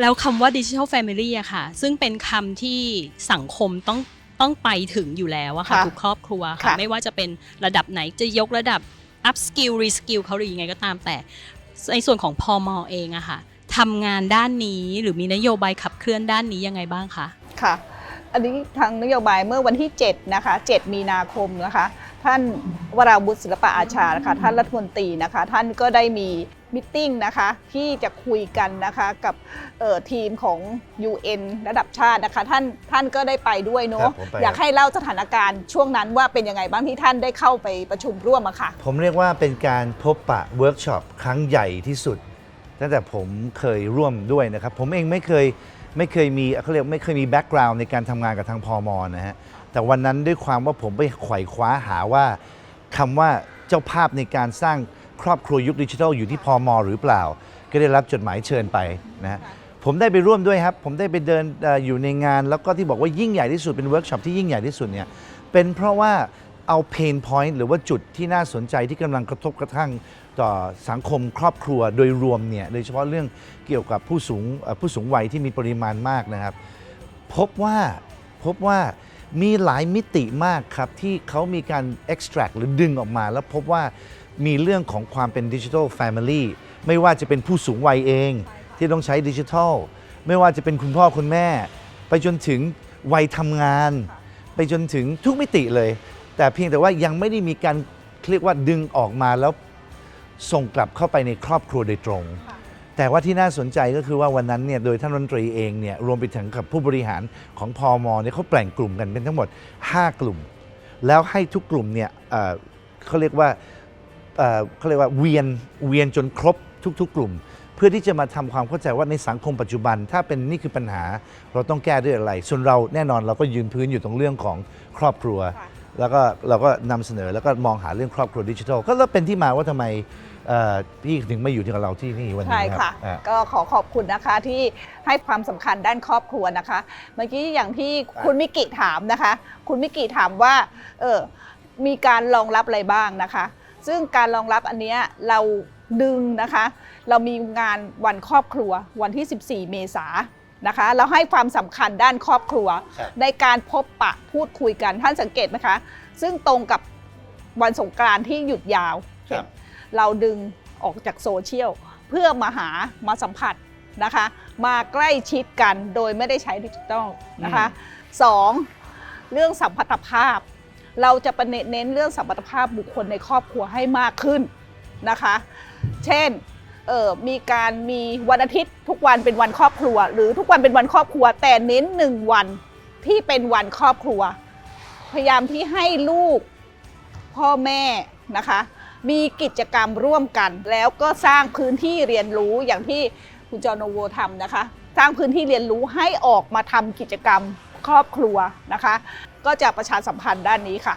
แล้วคำว่า Digital Family อะค่ะ ซึ่งเป็นคำที่สังคมต้องต้องไปถึงอยู่แล้วอะค่ะค่ะทุกครอบครัวค่ะ ค่ะ ไม่ว่าจะเป็นระดับไหนจะยกระดับ up skill re skill เขาหรือยังไงก็ตามแต่ในส่วนของพอมอเองอะค่ะทำงานด้านนี้หรือมีนโยบายขับเคลื่อนด้านนี้ยังไงบ้างคะ ค่ะ อันนี้ทางนโยบายเมื่อวันที่ 7 นะคะ 7 มีนาคมนะคะ ท่านวราวุฒิศิลปะอาชานะคะ ท่านรัฐมนตรีนะคะ ท่านก็ได้มี มิทติ้งนะคะที่จะคุยกันนะคะกับเอ่อทีมของ UN ระดับชาตินะคะท่านท่านก็ได้ไปด้วยเนาะครับผมไปอยากให้เล่าสถานการณ์ช่วงนั้นว่าเป็นยังไงบ้างที่ท่านได้เข้าไปประชุมร่วมอะค่ะผมเรียกว่าเป็นการพบปะเวิร์กช็อปครั้งใหญ่ที่สุดตั้งแต่ผมเคยร่วมด้วยนะครับผมเองไม่เคยไม่เคยมีเขาเรียกไม่เคยมีแบ็กกราวน์ในการทำงานกับทางพอมนะฮะแต่วันนั้นด้วยความว่าผมไปไขว่คว้าหาว่าคำว่าเจ้าภาพในการสร้าง ครอบครัวยุคดิจิทัลอยู่ที่พอมหรือเปล่า ก็ได้รับจดหมายเชิญไปนะผมได้ไปร่วมด้วยครับ ผมได้ไปเดินออยู่ในงาน แล้วก็ที่บอกว่ายิ่งใหญ่ที่สุดเป็นเวิร์กช็อปที่ยิ่งใหญ่ที่สุดเนี่ยเป็นเพราะว่าเอาเพนพอยต์หรือว่าจุดที่น่าสนใจที่กำลังกระทบกระทั่งต่อสังคมครอบครัวโดยรวมเนี่ยโดยเฉพาะเรื่องเกี่ยวกับผู้สูงผู้สูงวัยที่มีปริมาณมากนะครับ พบว่าพบว่ามีหลายมิติมากครับ ที่เขามีการ extract หรือดึงออกมา แล้วพบว่า มีเรื่องของความเป็นดิจิทัลแฟมิลี่ไม่ว่าจะเป็นผู้สูงวัยเองที่ต้องใช้ดิจิทัล ไม่ว่าจะเป็นคุณพ่อคุณแม่ ไปจนถึงวัยทำงาน ไปจนถึงทุกมิติเลย แต่เพียงแต่ว่ายังไม่ได้มีการเรียกว่าดึงออกมาแล้วส่งกลับเข้าไปในครอบครัวโดยตรง แต่ว่าที่น่าสนใจก็คือว่าวันนั้นเนี่ยโดยท่านรัฐมนตรีเองเนี่ยรวมไปถึงกับผู้บริหารของพอมเนี่ยเขาแบ่งกลุ่มกันเป็นทั้งหมด 5 กลุ่ม แล้วให้ทุกกลุ่มเนี่ยเเขาเรียกว่า เอ่อเขาเรียกว่าเวียนเวียนจนครบทุก ๆ กลุ่ม เพื่อที่จะมาทำความเข้าใจว่าในสังคมปัจจุบัน ถ้าเป็นนี่คือปัญหาเราต้องแก้ด้วยอะไร ส่วนเราแน่นอนเราก็ยืนพื้นอยู่ตรงเรื่องของครอบครัวค่ะแล้วก็เราก็นำเสนอแล้วก็มองหาเรื่องครอบครัวดิจิทัลก็แล้วเป็นที่มาว่าทำไมเอ่อพี่ถึงมาอยู่ที่กับเราที่นี่วันนี้ใช่ครัค่ะบอ่าก็ขอขอบคุณนะคะที่ให้ความสำคัญด้านครอบครัวนะคะ เมื่อกี้อย่างที่คุณมิกิถามนะคะ คุณมิกิถามว่าเออมีการรองรับอะไรบ้างนะคะ ซึ่งการรองรับอันเนี้ยเราดึงนะคะ เรามีงานวันครอบครัววันที่ 14 เมษายนนะคะเราให้ความสำคัญด้านครอบครัวครับในการพบปะพูดคุยกันท่านสังเกตไหมคะ ซึ่งตรงกับวันสงกรานต์ที่หยุดยาวครับเราดึงออกจากโซเชียลเพื่อมาหามาสัมผัสนะคะ มาใกล้ชิดกันโดยไม่ได้ใช้ดิจิทัลนะคะสองเรื่องสัมพัทธภาพ เราจะประเน้นเรื่องสัมพัทธภาพบุคคลในครอบครัวให้มากขึ้นนะคะ เช่นมีการมีวันอาทิตย์ทุกวันเป็นวันครอบครัว หรือทุกวันเป็นวันครอบครัว แต่เน้นหนึ่งวันที่เป็นวันครอบครัว พยายามที่ให้ลูกพ่อแม่นะคะ มีกิจกรรมร่วมกัน แล้วก็สร้างพื้นที่เรียนรู้อย่างที่คุณจอโนโวทำนะคะ สร้างพื้นที่เรียนรู้ให้ออกมาทำกิจกรรม ครอบครัวนะคะ ก็จะประชาสัมพันธ์ด้านนี้ค่ะ